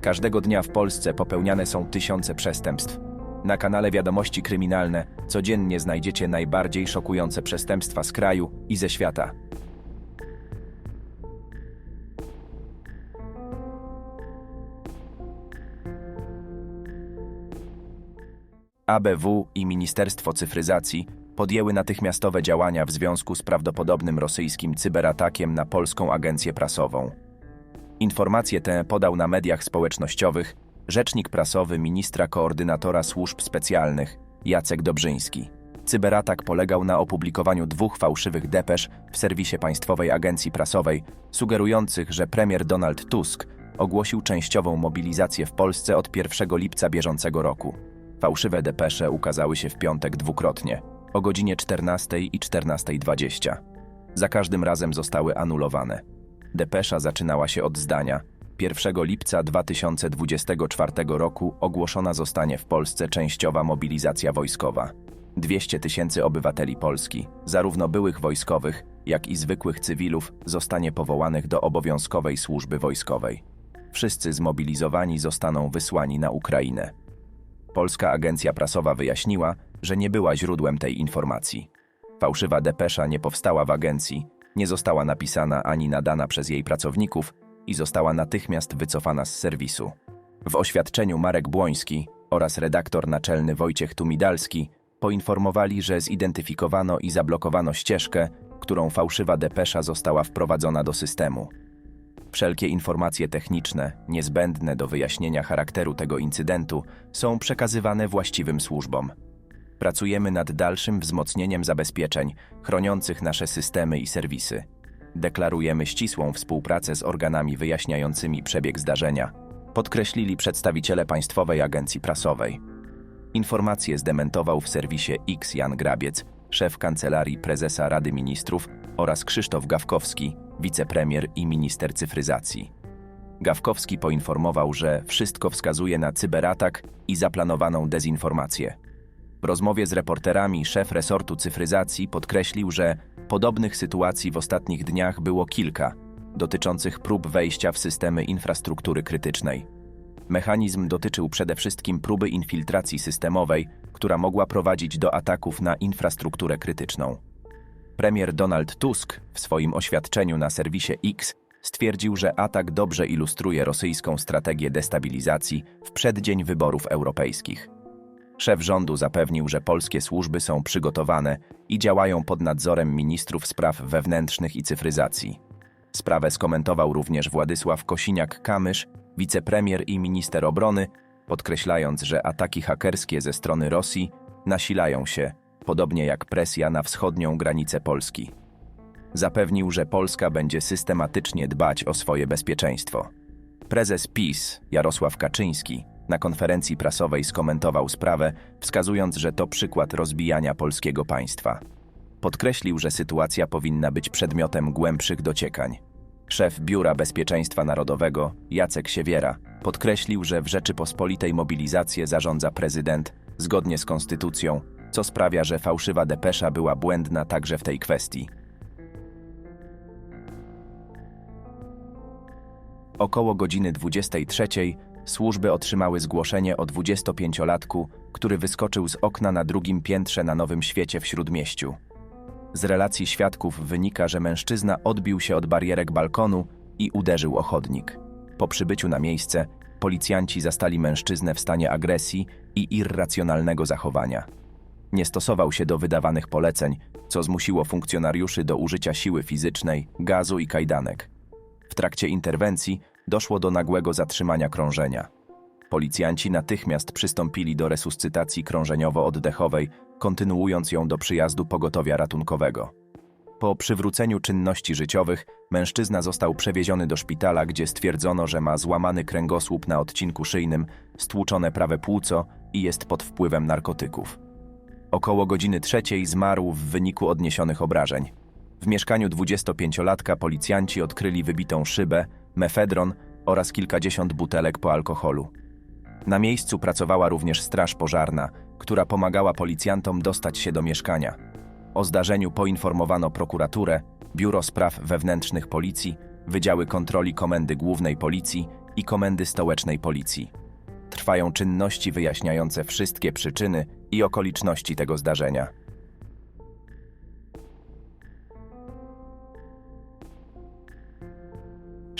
Każdego dnia w Polsce popełniane są tysiące przestępstw. Na kanale Wiadomości Kryminalne codziennie znajdziecie najbardziej szokujące przestępstwa z kraju i ze świata. ABW i Ministerstwo Cyfryzacji podjęły natychmiastowe działania w związku z prawdopodobnym rosyjskim cyberatakiem na polską agencję prasową. Informacje te podał na mediach społecznościowych rzecznik prasowy ministra koordynatora służb specjalnych Jacek Dobrzyński. Cyberatak polegał na opublikowaniu dwóch fałszywych depesz w serwisie Państwowej Agencji Prasowej, sugerujących, że premier Donald Tusk ogłosił częściową mobilizację w Polsce od 1 lipca bieżącego roku. Fałszywe depesze ukazały się w piątek dwukrotnie, o godzinie 14 i 14.20. Za każdym razem zostały anulowane. Depesza zaczynała się od zdania 1 lipca 2024 roku ogłoszona zostanie w Polsce częściowa mobilizacja wojskowa. 200 tysięcy obywateli Polski, zarówno byłych wojskowych, jak i zwykłych cywilów, zostanie powołanych do obowiązkowej służby wojskowej. Wszyscy zmobilizowani zostaną wysłani na Ukrainę. Polska Agencja Prasowa wyjaśniła, że nie była źródłem tej informacji. Fałszywa depesza nie powstała w agencji, nie została napisana ani nadana przez jej pracowników i została natychmiast wycofana z serwisu. W oświadczeniu Marek Błoński oraz redaktor naczelny Wojciech Tumidalski poinformowali, że zidentyfikowano i zablokowano ścieżkę, którą fałszywa depesza została wprowadzona do systemu. Wszelkie informacje techniczne, niezbędne do wyjaśnienia charakteru tego incydentu, są przekazywane właściwym służbom. Pracujemy nad dalszym wzmocnieniem zabezpieczeń chroniących nasze systemy i serwisy. Deklarujemy ścisłą współpracę z organami wyjaśniającymi przebieg zdarzenia, podkreślili przedstawiciele Państwowej Agencji Prasowej. Informacje zdementował w serwisie X Jan Grabiec, szef kancelarii prezesa Rady Ministrów oraz Krzysztof Gawkowski, wicepremier i minister cyfryzacji. Gawkowski poinformował, że wszystko wskazuje na cyberatak i zaplanowaną dezinformację. W rozmowie z reporterami szef resortu cyfryzacji podkreślił, że podobnych sytuacji w ostatnich dniach było kilka, dotyczących prób wejścia w systemy infrastruktury krytycznej. Mechanizm dotyczył przede wszystkim próby infiltracji systemowej, która mogła prowadzić do ataków na infrastrukturę krytyczną. Premier Donald Tusk w swoim oświadczeniu na serwisie X stwierdził, że atak dobrze ilustruje rosyjską strategię destabilizacji w przeddzień wyborów europejskich. Szef rządu zapewnił, że polskie służby są przygotowane i działają pod nadzorem ministrów spraw wewnętrznych i cyfryzacji. Sprawę skomentował również Władysław Kosiniak-Kamysz, wicepremier i minister obrony, podkreślając, że ataki hakerskie ze strony Rosji nasilają się, podobnie jak presja na wschodnią granicę Polski. Zapewnił, że Polska będzie systematycznie dbać o swoje bezpieczeństwo. Prezes PiS Jarosław Kaczyński na konferencji prasowej skomentował sprawę, wskazując, że to przykład rozbijania polskiego państwa. Podkreślił, że sytuacja powinna być przedmiotem głębszych dociekań. Szef Biura Bezpieczeństwa Narodowego, Jacek Siewiera, podkreślił, że w Rzeczypospolitej mobilizację zarządza prezydent zgodnie z konstytucją, co sprawia, że fałszywa depesza była błędna także w tej kwestii. Około godziny 23 służby otrzymały zgłoszenie o 25-latku, który wyskoczył z okna na drugim piętrze na Nowym Świecie w Śródmieściu. Z relacji świadków wynika, że mężczyzna odbił się od barierek balkonu i uderzył o chodnik. Po przybyciu na miejsce policjanci zastali mężczyznę w stanie agresji i irracjonalnego zachowania. Nie stosował się do wydawanych poleceń, co zmusiło funkcjonariuszy do użycia siły fizycznej, gazu i kajdanek. W trakcie interwencji doszło do nagłego zatrzymania krążenia. Policjanci natychmiast przystąpili do resuscytacji krążeniowo-oddechowej, kontynuując ją do przyjazdu pogotowia ratunkowego. Po przywróceniu czynności życiowych mężczyzna został przewieziony do szpitala, gdzie stwierdzono, że ma złamany kręgosłup na odcinku szyjnym, stłuczone prawe płuco i jest pod wpływem narkotyków. Około godziny trzeciej zmarł w wyniku odniesionych obrażeń. W mieszkaniu 25-latka policjanci odkryli wybitą szybę, mefedron oraz kilkadziesiąt butelek po alkoholu. Na miejscu pracowała również straż pożarna, która pomagała policjantom dostać się do mieszkania. O zdarzeniu poinformowano prokuraturę, Biuro Spraw Wewnętrznych Policji, Wydziały Kontroli Komendy Głównej Policji i Komendy Stołecznej Policji. Trwają czynności wyjaśniające wszystkie przyczyny i okoliczności tego zdarzenia.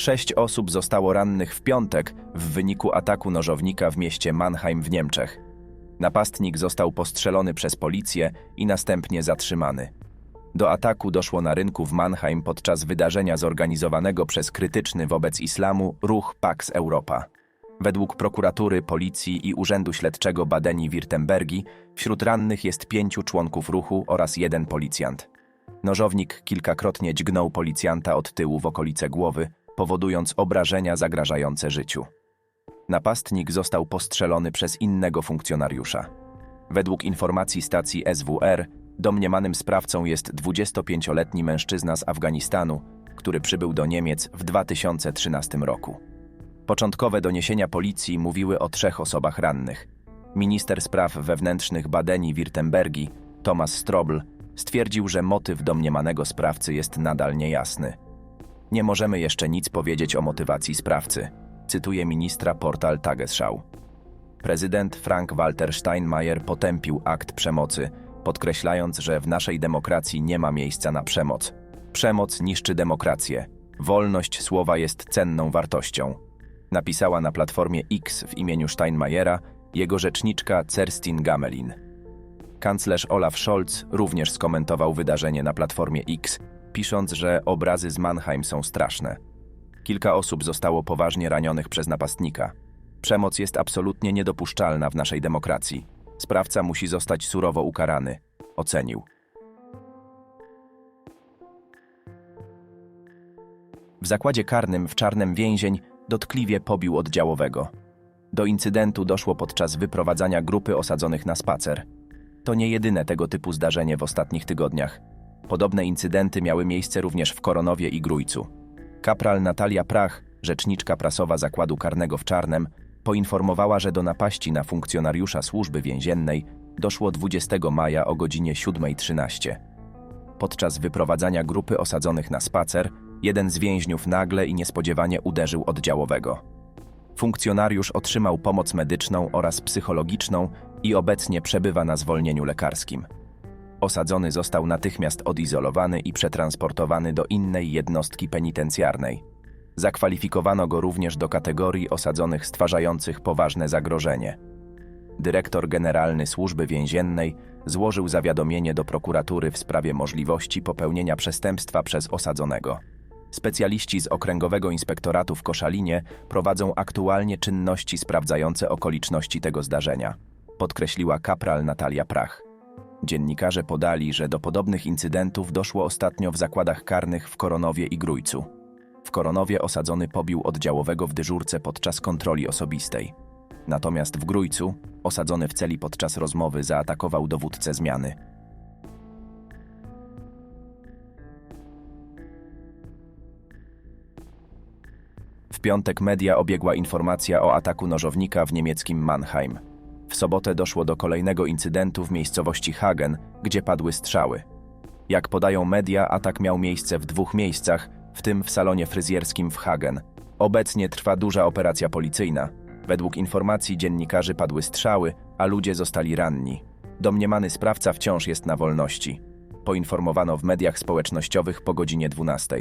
Sześć osób zostało rannych w piątek w wyniku ataku nożownika w mieście Mannheim w Niemczech. Napastnik został postrzelony przez policję i następnie zatrzymany. Do ataku doszło na rynku w Mannheim podczas wydarzenia zorganizowanego przez krytyczny wobec islamu ruch Pax Europa. Według prokuratury, policji i Urzędu Śledczego Badeni-Wirtembergi wśród rannych jest pięciu członków ruchu oraz jeden policjant. Nożownik kilkakrotnie dźgnął policjanta od tyłu w okolice głowy, powodując obrażenia zagrażające życiu. Napastnik został postrzelony przez innego funkcjonariusza. Według informacji stacji SWR, domniemanym sprawcą jest 25-letni mężczyzna z Afganistanu, który przybył do Niemiec w 2013 roku. Początkowe doniesienia policji mówiły o trzech osobach rannych. Minister spraw wewnętrznych Badeni-Wirtembergi, Thomas Strobl, stwierdził, że motyw domniemanego sprawcy jest nadal niejasny. Nie możemy jeszcze nic powiedzieć o motywacji sprawcy, cytuje ministra portal Tagesschau. Prezydent Frank-Walter Steinmeier potępił akt przemocy, podkreślając, że w naszej demokracji nie ma miejsca na przemoc. Przemoc niszczy demokrację. Wolność słowa jest cenną wartością. Napisała na platformie X w imieniu Steinmeiera jego rzeczniczka Cerstin Gamelin. Kanclerz Olaf Scholz również skomentował wydarzenie na platformie X, pisząc, że obrazy z Mannheim są straszne. Kilka osób zostało poważnie ranionych przez napastnika. Przemoc jest absolutnie niedopuszczalna w naszej demokracji. Sprawca musi zostać surowo ukarany, ocenił. W zakładzie karnym w Czarnym więzień dotkliwie pobił oddziałowego. Do incydentu doszło podczas wyprowadzania grupy osadzonych na spacer. To nie jedyne tego typu zdarzenie w ostatnich tygodniach. Podobne incydenty miały miejsce również w Koronowie i Grójcu. Kapral Natalia Prach, rzeczniczka prasowa zakładu karnego w Czarnem, poinformowała, że do napaści na funkcjonariusza służby więziennej doszło 20 maja o godzinie 7.13. Podczas wyprowadzania grupy osadzonych na spacer, jeden z więźniów nagle i niespodziewanie uderzył oddziałowego. Funkcjonariusz otrzymał pomoc medyczną oraz psychologiczną i obecnie przebywa na zwolnieniu lekarskim. Osadzony został natychmiast odizolowany i przetransportowany do innej jednostki penitencjarnej. Zakwalifikowano go również do kategorii osadzonych stwarzających poważne zagrożenie. Dyrektor Generalny Służby Więziennej złożył zawiadomienie do prokuratury w sprawie możliwości popełnienia przestępstwa przez osadzonego. Specjaliści z Okręgowego Inspektoratu w Koszalinie prowadzą aktualnie czynności sprawdzające okoliczności tego zdarzenia, podkreśliła kapral Natalia Prach. Dziennikarze podali, że do podobnych incydentów doszło ostatnio w zakładach karnych w Koronowie i Grójcu. W Koronowie osadzony pobił oddziałowego w dyżurce podczas kontroli osobistej. Natomiast w Grójcu osadzony w celi podczas rozmowy zaatakował dowódcę zmiany. W piątek media obiegła informacja o ataku nożownika w niemieckim Mannheim. W sobotę doszło do kolejnego incydentu w miejscowości Hagen, gdzie padły strzały. Jak podają media, atak miał miejsce w dwóch miejscach, w tym w salonie fryzjerskim w Hagen. Obecnie trwa duża operacja policyjna. Według informacji dziennikarzy padły strzały, a ludzie zostali ranni. Domniemany sprawca wciąż jest na wolności. Poinformowano w mediach społecznościowych po godzinie 12.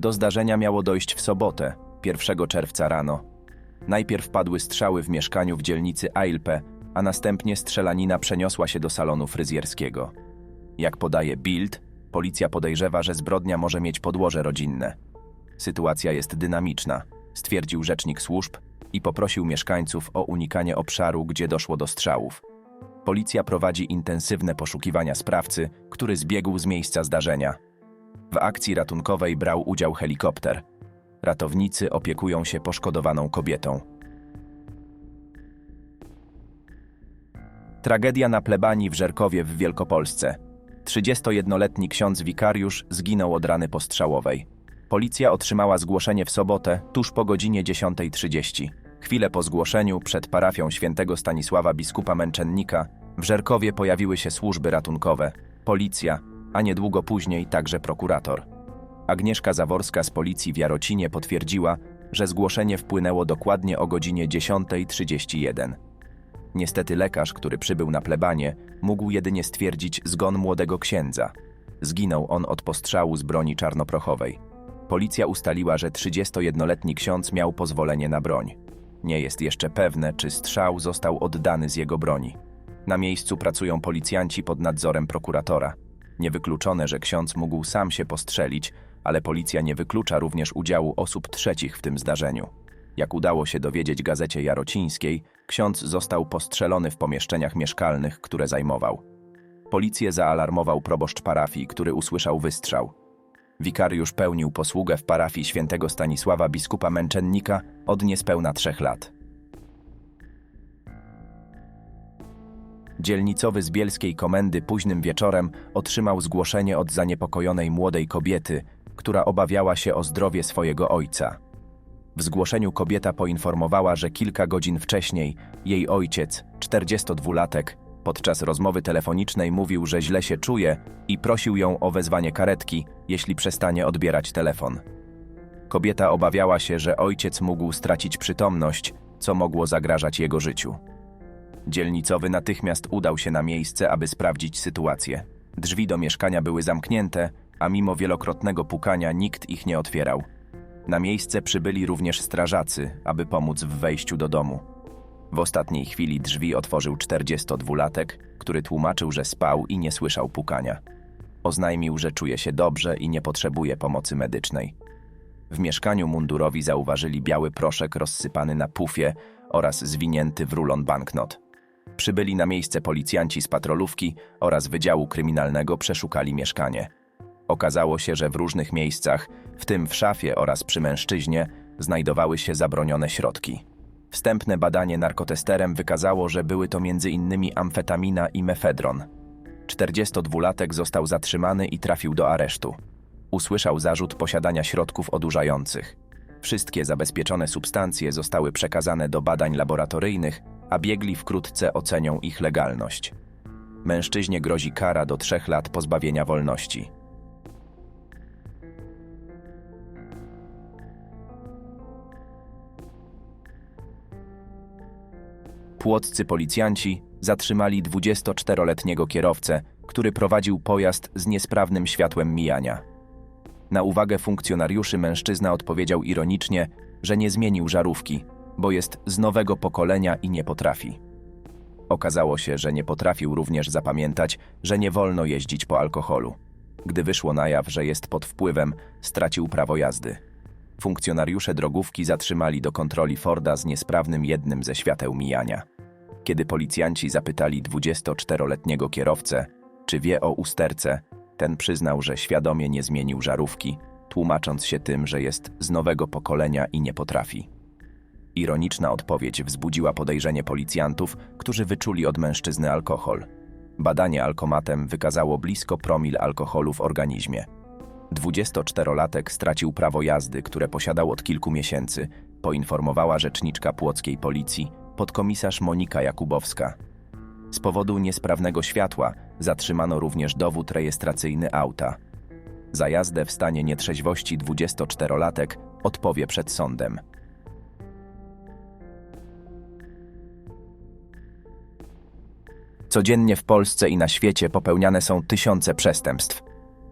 Do zdarzenia miało dojść w sobotę, 1 czerwca rano. Najpierw padły strzały w mieszkaniu w dzielnicy Eilpe, a następnie strzelanina przeniosła się do salonu fryzjerskiego. Jak podaje Bild, policja podejrzewa, że zbrodnia może mieć podłoże rodzinne. Sytuacja jest dynamiczna, stwierdził rzecznik służb i poprosił mieszkańców o unikanie obszaru, gdzie doszło do strzałów. Policja prowadzi intensywne poszukiwania sprawcy, który zbiegł z miejsca zdarzenia. W akcji ratunkowej brał udział helikopter. Ratownicy opiekują się poszkodowaną kobietą. Tragedia na plebanii w Żerkowie w Wielkopolsce. 31-letni ksiądz wikariusz zginął od rany postrzałowej. Policja otrzymała zgłoszenie w sobotę, tuż po godzinie 10.30. Chwilę po zgłoszeniu, przed parafią świętego Stanisława biskupa Męczennika, w Żerkowie pojawiły się służby ratunkowe, policja, a niedługo później także prokurator. Agnieszka Zaworska z policji w Jarocinie potwierdziła, że zgłoszenie wpłynęło dokładnie o godzinie 10.31. Niestety lekarz, który przybył na plebanie, mógł jedynie stwierdzić zgon młodego księdza. Zginął on od postrzału z broni czarnoprochowej. Policja ustaliła, że 31-letni ksiądz miał pozwolenie na broń. Nie jest jeszcze pewne, czy strzał został oddany z jego broni. Na miejscu pracują policjanci pod nadzorem prokuratora. Niewykluczone, że ksiądz mógł sam się postrzelić, ale policja nie wyklucza również udziału osób trzecich w tym zdarzeniu. Jak udało się dowiedzieć gazecie jarocińskiej, ksiądz został postrzelony w pomieszczeniach mieszkalnych, które zajmował. Policję zaalarmował proboszcz parafii, który usłyszał wystrzał. Wikariusz pełnił posługę w parafii świętego Stanisława biskupa męczennika od niespełna trzech lat. Dzielnicowy z bielskiej komendy późnym wieczorem otrzymał zgłoszenie od zaniepokojonej młodej kobiety, która obawiała się o zdrowie swojego ojca. W zgłoszeniu kobieta poinformowała, że kilka godzin wcześniej jej ojciec, 42-latek, podczas rozmowy telefonicznej mówił, że źle się czuje i prosił ją o wezwanie karetki, jeśli przestanie odbierać telefon. Kobieta obawiała się, że ojciec mógł stracić przytomność, co mogło zagrażać jego życiu. Dzielnicowy natychmiast udał się na miejsce, aby sprawdzić sytuację. Drzwi do mieszkania były zamknięte, a mimo wielokrotnego pukania nikt ich nie otwierał. Na miejsce przybyli również strażacy, aby pomóc w wejściu do domu. W ostatniej chwili drzwi otworzył 42-latek, który tłumaczył, że spał i nie słyszał pukania. Oznajmił, że czuje się dobrze i nie potrzebuje pomocy medycznej. W mieszkaniu mundurowi zauważyli biały proszek rozsypany na pufie oraz zwinięty w rulon banknot. Przybyli na miejsce policjanci z patrolówki oraz Wydziału Kryminalnego przeszukali mieszkanie. Okazało się, że w różnych miejscach, w tym w szafie oraz przy mężczyźnie, znajdowały się zabronione środki. Wstępne badanie narkotesterem wykazało, że były to m.in. amfetamina i mefedron. 42-latek został zatrzymany i trafił do aresztu. Usłyszał zarzut posiadania środków odurzających. Wszystkie zabezpieczone substancje zostały przekazane do badań laboratoryjnych, a biegli wkrótce ocenią ich legalność. Mężczyźnie grozi kara do trzech lat pozbawienia wolności. Płoccy policjanci zatrzymali 24-letniego kierowcę, który prowadził pojazd z niesprawnym światłem mijania. Na uwagę funkcjonariuszy mężczyzna odpowiedział ironicznie, że nie zmienił żarówki, bo jest z nowego pokolenia i nie potrafi. Okazało się, że nie potrafił również zapamiętać, że nie wolno jeździć po alkoholu. Gdy wyszło na jaw, że jest pod wpływem, stracił prawo jazdy. Funkcjonariusze drogówki zatrzymali do kontroli Forda z niesprawnym jednym ze świateł mijania. Kiedy policjanci zapytali 24-letniego kierowcę, czy wie o usterce, ten przyznał, że świadomie nie zmienił żarówki, tłumacząc się tym, że jest z nowego pokolenia i nie potrafi. Ironiczna odpowiedź wzbudziła podejrzenie policjantów, którzy wyczuli od mężczyzny alkohol. Badanie alkomatem wykazało blisko promil alkoholu w organizmie. 24-latek stracił prawo jazdy, które posiadał od kilku miesięcy, poinformowała rzeczniczka płockiej policji, podkomisarz Monika Jakubowska. Z powodu niesprawnego światła zatrzymano również dowód rejestracyjny auta. Za jazdę w stanie nietrzeźwości 24-latek odpowie przed sądem. Codziennie w Polsce i na świecie popełniane są tysiące przestępstw.